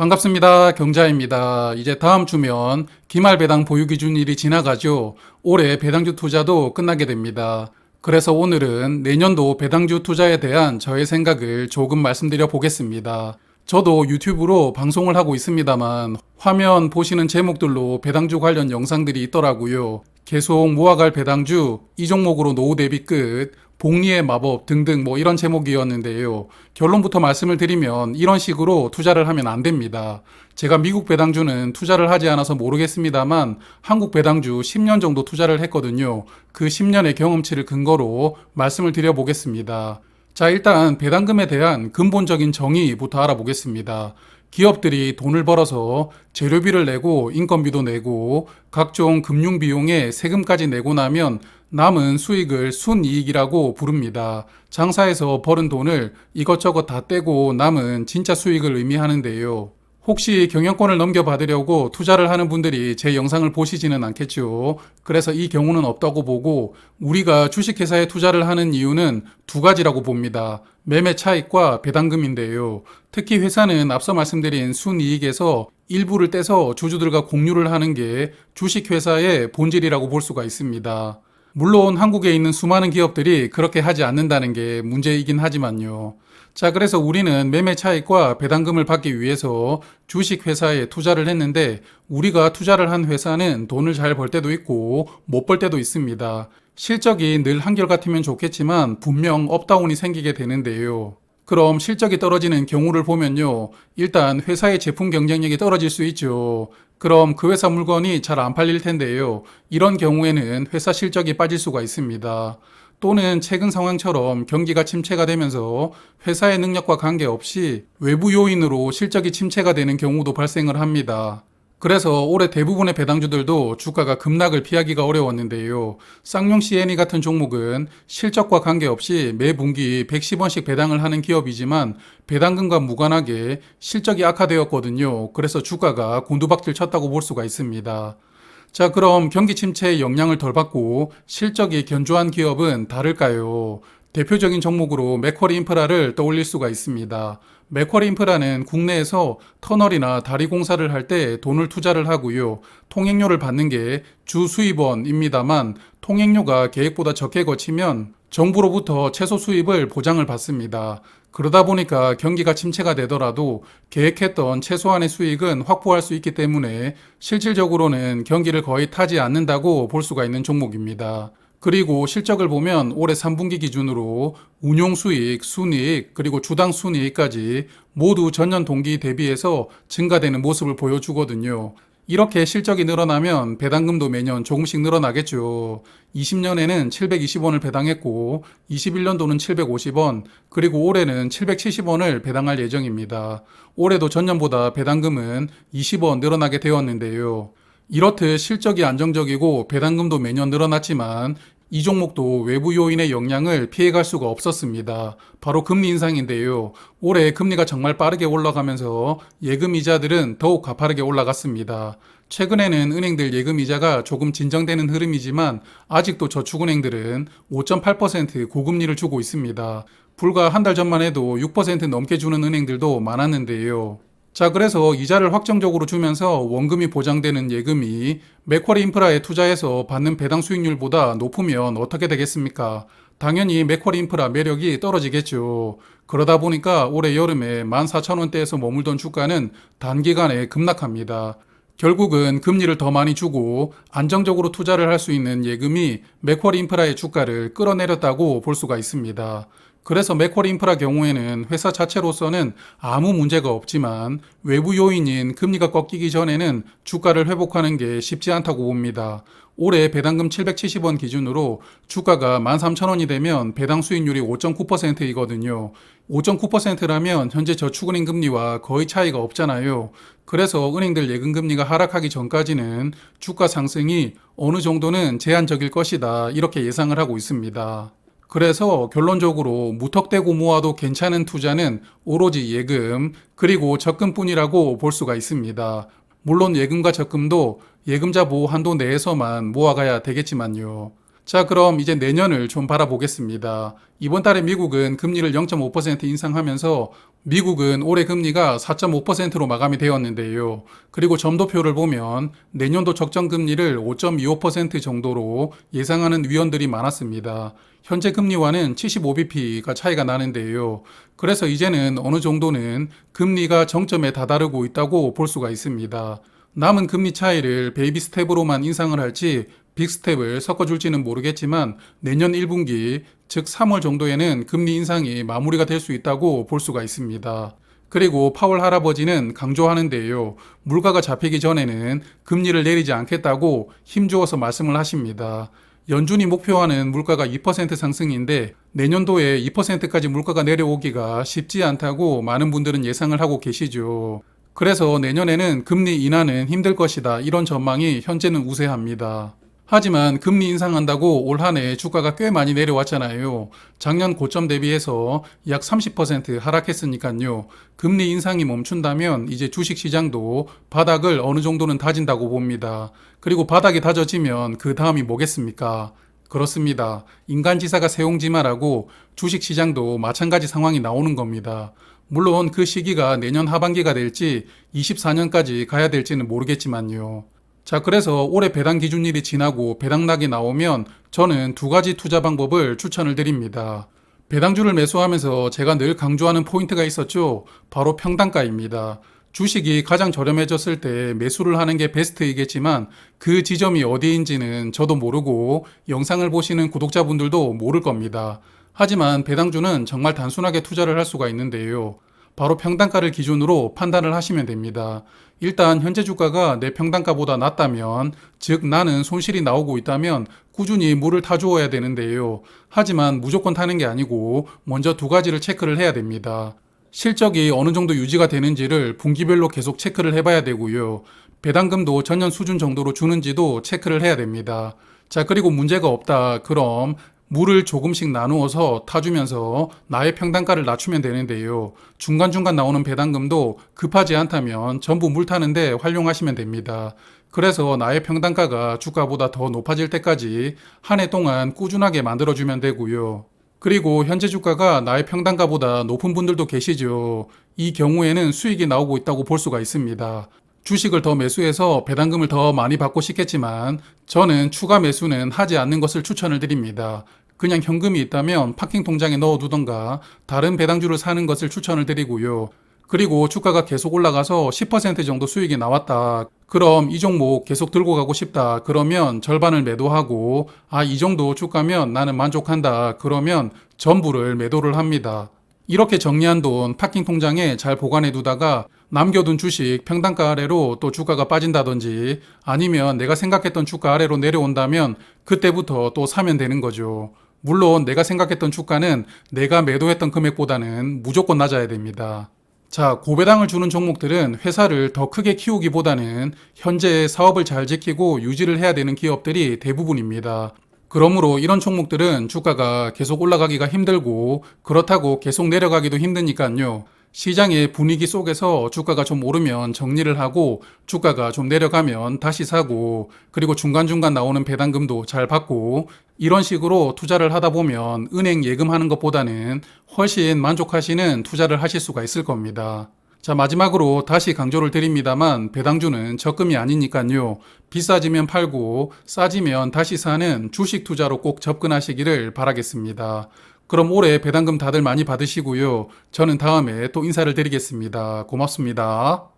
반갑습니다. 경자입니다. 이제 다음 주면 기말 배당 보유 기준일이 지나가죠. 올해 배당주 투자도 끝나게 됩니다. 그래서 오늘은 내년도 배당주 투자에 대한 저의 생각을 조금 말씀드려 보겠습니다. 저도 유튜브로 방송을 하고 있습니다만 화면 보시는 제목들로 배당주 관련 영상들이 있더라고요. 계속 모아갈 배당주, 이 종목으로 노후 대비 끝, 복리의 마법 등등 뭐 이런 제목이었는데요. 결론부터 말씀을 드리면 이런 식으로 투자를 하면 안 됩니다. 제가 미국 배당주는 투자를 하지 않아서 모르겠습니다만 한국 배당주 10년 정도 투자를 했거든요. 그 10년의 경험치를 근거로 말씀을 드려보겠습니다. 자, 일단 배당금에 대한 근본적인 정의부터 알아보겠습니다. 기업들이 돈을 벌어서 재료비를 내고 인건비도 내고 각종 금융 비용에 세금까지 내고 나면 남은 수익을 순이익이라고 부릅니다. 장사에서 버는 돈을 이것저것 다 떼고 남은 진짜 수익을 의미하는데요. 혹시 경영권을 넘겨받으려고 투자를 하는 분들이 제 영상을 보시지는 않겠죠. 그래서 이 경우는 없다고 보고 우리가 주식회사에 투자를 하는 이유는 두 가지라고 봅니다. 매매 차익과 배당금인데요. 특히 회사는 앞서 말씀드린 순이익에서 일부를 떼서 주주들과 공유를 하는 게 주식회사의 본질이라고 볼 수가 있습니다. 물론 한국에 있는 수많은 기업들이 그렇게 하지 않는다는 게 문제이긴 하지만요. 자, 그래서 우리는 매매 차익과 배당금을 받기 위해서 주식 회사에 투자를 했는데 우리가 투자를 한 회사는 돈을 잘 벌 때도 있고 못 벌 때도 있습니다. 실적이 늘 한결같으면 좋겠지만 분명 업다운이 생기게 되는데요. 그럼 실적이 떨어지는 경우를 보면요. 일단 회사의 제품 경쟁력이 떨어질 수 있죠. 그럼 그 회사 물건이 잘 안 팔릴 텐데요. 이런 경우에는 회사 실적이 빠질 수가 있습니다. 또는 최근 상황처럼 경기가 침체가 되면서 회사의 능력과 관계없이 외부 요인으로 실적이 침체가 되는 경우도 발생을 합니다. 그래서 올해 대부분의 배당주들도 주가가 급락을 피하기가 어려웠는데요. 쌍용 CNE 같은 종목은 실적과 관계없이 매 분기 110원씩 배당을 하는 기업이지만 배당금과 무관하게 실적이 악화되었거든요. 그래서 주가가 곤두박질 쳤다고 볼 수가 있습니다. 자, 그럼 경기 침체의 영향을 덜 받고 실적이 견조한 기업은 다를까요? 대표적인 종목으로 맥쿼리 인프라를 떠올릴 수가 있습니다. 맥쿼리 인프라는 국내에서 터널이나 다리 공사를 할 때 돈을 투자를 하고요. 통행료를 받는 게 주 수입원입니다만 통행료가 계획보다 적게 거치면 정부로부터 최소 수입을 보장을 받습니다. 그러다 보니까 경기가 침체가 되더라도 계획했던 최소한의 수익은 확보할 수 있기 때문에 실질적으로는 경기를 거의 타지 않는다고 볼 수가 있는 종목입니다. 그리고 실적을 보면 올해 3분기 기준으로 운용 수익, 순이익, 그리고 주당 순이익까지 모두 전년 동기 대비해서 증가되는 모습을 보여주거든요. 이렇게 실적이 늘어나면 배당금도 매년 조금씩 늘어나겠죠. 20년에는 720원을 배당했고 21년도는 750원, 그리고 올해는 770원을 배당할 예정입니다. 올해도 전년보다 배당금은 20원 늘어나게 되었는데요. 이렇듯 실적이 안정적이고 배당금도 매년 늘어났지만 이 종목도 외부 요인의 영향을 피해갈 수가 없었습니다. 바로 금리 인상인데요. 올해 금리가 정말 빠르게 올라가면서 예금 이자들은 더욱 가파르게 올라갔습니다. 최근에는 은행들 예금 이자가 조금 진정되는 흐름이지만 아직도 저축은행들은 5.8% 고금리를 주고 있습니다. 불과 한 달 전만 해도 6% 넘게 주는 은행들도 많았는데요. 자, 그래서 이자를 확정적으로 주면서 원금이 보장되는 예금이 맥쿼리 인프라에 투자해서 받는 배당 수익률보다 높으면 어떻게 되겠습니까? 당연히 맥쿼리 인프라 매력이 떨어지겠죠. 그러다 보니까 올해 여름에 14,000원대에서 머물던 주가는 단기간에 급락합니다. 결국은 금리를 더 많이 주고 안정적으로 투자를 할 수 있는 예금이 맥쿼리 인프라의 주가를 끌어내렸다고 볼 수가 있습니다. 그래서 맥쿼리 인프라 경우에는 회사 자체로서는 아무 문제가 없지만 외부 요인인 금리가 꺾이기 전에는 주가를 회복하는 게 쉽지 않다고 봅니다. 올해 배당금 770원 기준으로 주가가 13,000원이 되면 배당 수익률이 5.9%이거든요. 5.9%라면 현재 저축은행 금리와 거의 차이가 없잖아요. 그래서 은행들 예금 금리가 하락하기 전까지는 주가 상승이 어느 정도는 제한적일 것이다. 이렇게 예상을 하고 있습니다. 그래서 결론적으로 무턱대고 모아도 괜찮은 투자는 오로지 예금 그리고 적금뿐이라고 볼 수가 있습니다. 물론 예금과 적금도 예금자 보호 한도 내에서만 모아가야 되겠지만요. 자, 그럼 이제 내년을 좀 바라보겠습니다. 이번 달에 미국은 금리를 0.5% 인상하면서 미국은 올해 금리가 4.5%로 마감이 되었는데요. 그리고 점도표를 보면 내년도 적정 금리를 5.25% 정도로 예상하는 위원들이 많았습니다. 현재 금리와는 75bp가 차이가 나는데요. 그래서 이제는 어느 정도는 금리가 정점에 다다르고 있다고 볼 수가 있습니다. 남은 금리 차이를 베이비 스텝으로만 인상을 할지 빅스텝을 섞어줄지는 모르겠지만 내년 1분기, 즉 3월 정도에는 금리 인상이 마무리가 될 수 있다고 볼 수가 있습니다. 그리고 파월 할아버지는 강조하는데요. 물가가 잡히기 전에는 금리를 내리지 않겠다고 힘주어서 말씀을 하십니다. 연준이 목표하는 물가가 2% 상승인데 내년도에 2%까지 물가가 내려오기가 쉽지 않다고 많은 분들은 예상을 하고 계시죠. 그래서 내년에는 금리 인하는 힘들 것이다. 이런 전망이 현재는 우세합니다. 하지만 금리 인상한다고 올 한 해 주가가 꽤 많이 내려왔잖아요. 작년 고점 대비해서 약 30% 하락했으니까요. 금리 인상이 멈춘다면 이제 주식 시장도 바닥을 어느 정도는 다진다고 봅니다. 그리고 바닥이 다져지면 그 다음이 뭐겠습니까? 그렇습니다. 인간지사가 세옹지마라고 주식 시장도 마찬가지 상황이 나오는 겁니다. 물론 그 시기가 내년 하반기가 될지 24년까지 가야 될지는 모르겠지만요. 자, 그래서 올해 배당 기준일이 지나고 배당락이 나오면 저는 두 가지 투자 방법을 추천을 드립니다. 배당주를 매수하면서 제가 늘 강조하는 포인트가 있었죠. 바로 평단가입니다. 주식이 가장 저렴해졌을 때 매수를 하는 게 베스트이겠지만 그 지점이 어디인지는 저도 모르고 영상을 보시는 구독자분들도 모를 겁니다. 하지만 배당주는 정말 단순하게 투자를 할 수가 있는데요. 바로 평단가를 기준으로 판단을 하시면 됩니다. 일단 현재 주가가 내 평단가보다 낮다면, 즉 나는 손실이 나오고 있다면 꾸준히 물을 타주어야 되는데요. 하지만 무조건 타는 게 아니고 먼저 두 가지를 체크를 해야 됩니다. 실적이 어느 정도 유지가 되는지를 분기별로 계속 체크를 해봐야 되고요. 배당금도 전년 수준 정도로 주는지도 체크를 해야 됩니다. 자, 그리고 문제가 없다. 그럼 물을 조금씩 나누어서 타주면서 나의 평단가를 낮추면 되는데요. 중간중간 나오는 배당금도 급하지 않다면 전부 물 타는데 활용하시면 됩니다. 그래서 나의 평단가가 주가보다 더 높아질 때까지 한 해 동안 꾸준하게 만들어주면 되고요. 그리고 현재 주가가 나의 평단가보다 높은 분들도 계시죠. 이 경우에는 수익이 나오고 있다고 볼 수가 있습니다. 주식을 더 매수해서 배당금을 더 많이 받고 싶겠지만 저는 추가 매수는 하지 않는 것을 추천을 드립니다. 그냥 현금이 있다면 파킹 통장에 넣어 두던가 다른 배당주를 사는 것을 추천을 드리고요. 그리고 주가가 계속 올라가서 10% 정도 수익이 나왔다. 그럼 이 종목 계속 들고 가고 싶다. 그러면 절반을 매도하고 아, 이 정도 주가면 나는 만족한다. 그러면 전부를 매도를 합니다. 이렇게 정리한 돈 파킹 통장에 잘 보관해 두다가 남겨둔 주식 평단가 아래로 또 주가가 빠진다든지 아니면 내가 생각했던 주가 아래로 내려온다면 그때부터 또 사면 되는 거죠. 물론 내가 생각했던 주가는 내가 매도했던 금액보다는 무조건 낮아야 됩니다. 자, 고배당을 주는 종목들은 회사를 더 크게 키우기보다는 현재 사업을 잘 지키고 유지를 해야 되는 기업들이 대부분입니다. 그러므로 이런 종목들은 주가가 계속 올라가기가 힘들고 그렇다고 계속 내려가기도 힘드니까요. 시장의 분위기 속에서 주가가 좀 오르면 정리를 하고 주가가 좀 내려가면 다시 사고 그리고 중간중간 나오는 배당금도 잘 받고 이런 식으로 투자를 하다 보면 은행 예금하는 것보다는 훨씬 만족하시는 투자를 하실 수가 있을 겁니다. 자, 마지막으로 다시 강조를 드립니다만 배당주는 적금이 아니니까요. 비싸지면 팔고 싸지면 다시 사는 주식 투자로 꼭 접근하시기를 바라겠습니다. 그럼 올해 배당금 다들 많이 받으시고요. 저는 다음에 또 인사를 드리겠습니다. 고맙습니다.